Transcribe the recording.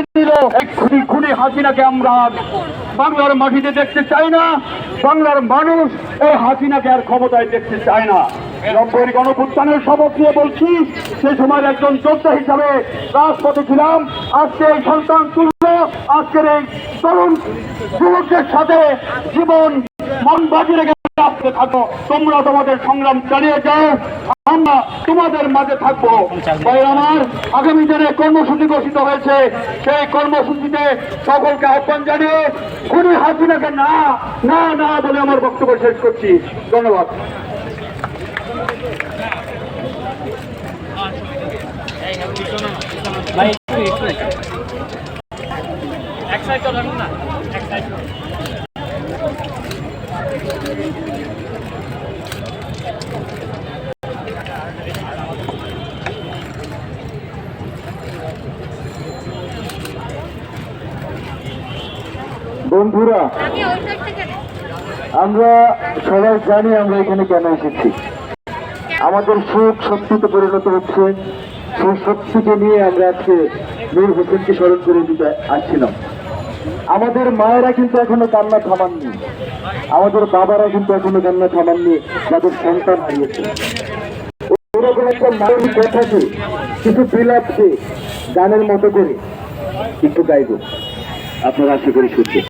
জানিয়ে দিল এক খুনি হাসিনাকে আমরা বাংলার মাটিতে দেখতে চাই না। বাংলার মানুষ এই হাসিনাকে আর ক্ষমতায় দেখতে চায় না। শপথ নিয়ে বলছি সময় একজন যোদ্ধা হিসাবে রাজপথে ছিলাম। আজকে এই সন্তান আজকের এই তরুণ যুবকদের সাথে জীবন মন বাজি রেখে থাকো। তোমরা তোমাদের সংগ্রাম চালিয়ে যাও। আমরা তোমাদের মাঝে থাকব। আমার আগামী দিনে কর্মসূচি ঘোষিত হয়েছে। সেই কর্মসূচিতে সকলকে আহ্বান জানিয়ে খুনি হাসিনাকে না না না বলে আমার বক্তব্য শেষ করছি। ধন্যবাদ। বন্ধুরা আমি ওই সাইড নেই। আমরা সবাই জানি আমরা এখানে কেন এসেছি। আমাদের সুখ সত্যিতে পরিণত হচ্ছে সেই সত্যিকে নিয়ে আমরা আজকে নূর হোসেনকে স্মরণ করে দিতে আসছিলাম। আমাদের মায়েরা কিন্তু এখনও কান্না থামাননি। আমাদের বাবারা কিন্তু এখনও কান্না থামাননি যাদের সন্তান হারিয়েছে। ওরকম একটা মায়ের কথাকে কিছু বিলাপকে গানের মতো করে কিন্তু গাইব। আপনারা আশা করি শুনছে